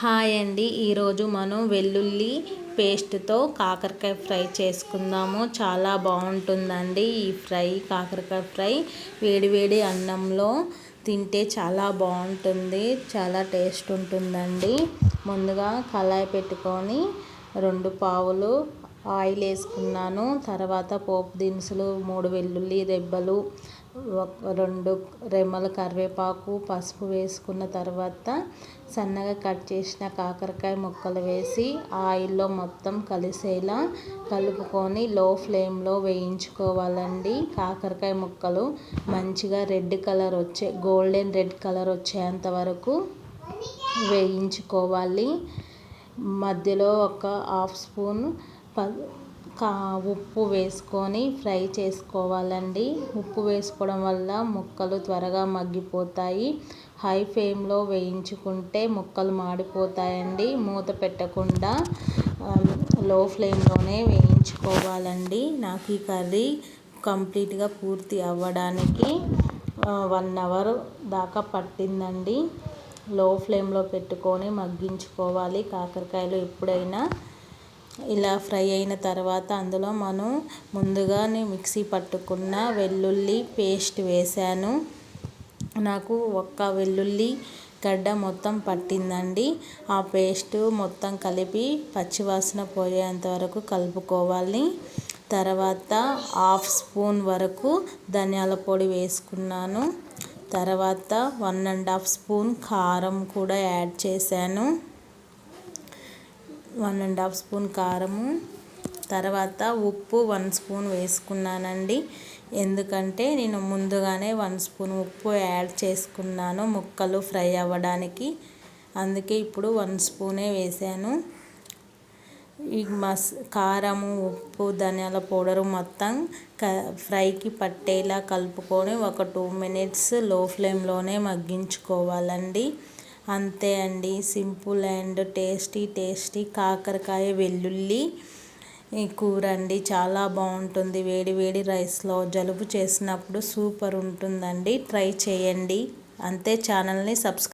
Hi అండి. ఈరోజు మనం వెల్లుల్లి పేస్ట్తో కాకరకాయ ఫ్రై చేసుకుందాము. చాలా బాగుంటుందండి ఈ ఫ్రై కాకరకాయ ఫ్రై. వేడివేడి అన్నంలో తింటే చాలా బాగుంటుంది. చాలా టేస్ట్ ఉంటుందండి. ముందుగా కళాయి పెట్టుకొని రెండు పావులు ఆయిల్ వేసుకున్నాను తర్వాత పోపు దినుసులు మూడు వెల్లుల్లి ఒక రెండు రెమ్మల కరివేపాకు పసుపు వేసుకున్న తర్వాత సన్నగా కట్ చేసిన కాకరకాయ ముక్కలు వేసి ఆయిల్లో మొత్తం కలిసేలా కలుపుకొని లో ఫ్లేమ్లో వేయించుకోవాలండి. కాకరకాయ ముక్కలు మంచిగా రెడ్ కలర్ వచ్చే గోల్డెన్ రెడ్ కలర్ వచ్చేంత వరకు వేయించుకోవాలి. మధ్యలో ఒక హాఫ్ స్పూన్ ప కా ఉప్పు వేసుకొని ఫ్రై చేసుకోవాలండి. ఉప్పు వేసుకోవడం వల్ల ముక్కలు త్వరగా మగ్గిపోతాయి. హై ఫ్లేమ్లో వేయించుకుంటే ముక్కలు మాడిపోతాయండి. మూత పెట్టకుండా లో ఫ్లేమ్లోనే వేయించుకోవాలండి. నాకు ఈ కర్రీ కంప్లీట్గా పూర్తి అవ్వడానికి వన్ అవర్ దాకా పట్టిందండి. లో ఫ్లేమ్లో పెట్టుకొని మగ్గించుకోవాలి. కాకరకాయలు ఎప్పుడైనా ఇలా ఫ్రై అయిన తర్వాత అందులో మనం ముందుగానే మిక్సీ పట్టుకున్న వెల్లుల్లి పేస్ట్ వేసాను నాకు ఒక్క వెల్లుల్లి గడ్డ మొత్తం పట్టిందండి. ఆ పేస్ట్ మొత్తం కలిపి పచ్చివాసన పోయేంత వరకు కలుపుకోవాలి. తర్వాత హాఫ్ స్పూన్ వరకు ధనియాల పొడి వేసుకున్నాను. తర్వాత వన్ అండ్ హాఫ్ స్పూన్ కారం కూడా యాడ్ చేశాను. వన్ అండ్ హాఫ్ స్పూన్ కారము. తర్వాత ఉప్పు వన్ స్పూన్ వేసుకున్నానండి. ఎందుకంటే నేను ముందుగానే వన్ స్పూన్ ఉప్పు యాడ్ చేసుకున్నాను ముక్కలు ఫ్రై అవ్వడానికి. అందుకే ఇప్పుడు వన్ స్పూనే వేసాను. ఈ మస్ కారము ఉప్పు ధనియాల పౌడరు మొత్తం క ఫ్రైకి పట్టేలా కలుపుకొని ఒక టూ మినిట్స్లో ఫ్లేమ్లోనే మగ్గించుకోవాలండి. అంతే అండి. సింపుల్ అండ్ టేస్టీ టేస్టీ కాకరకాయ వెల్లుల్లి కూర అండి. చాలా బాగుంటుంది. వేడి వేడి రైస్లో జలుబు చేసినప్పుడు సూపర్ ఉంటుందండి. ట్రై చేయండి. అంతే ఛానల్ని సబ్స్క్రైబ్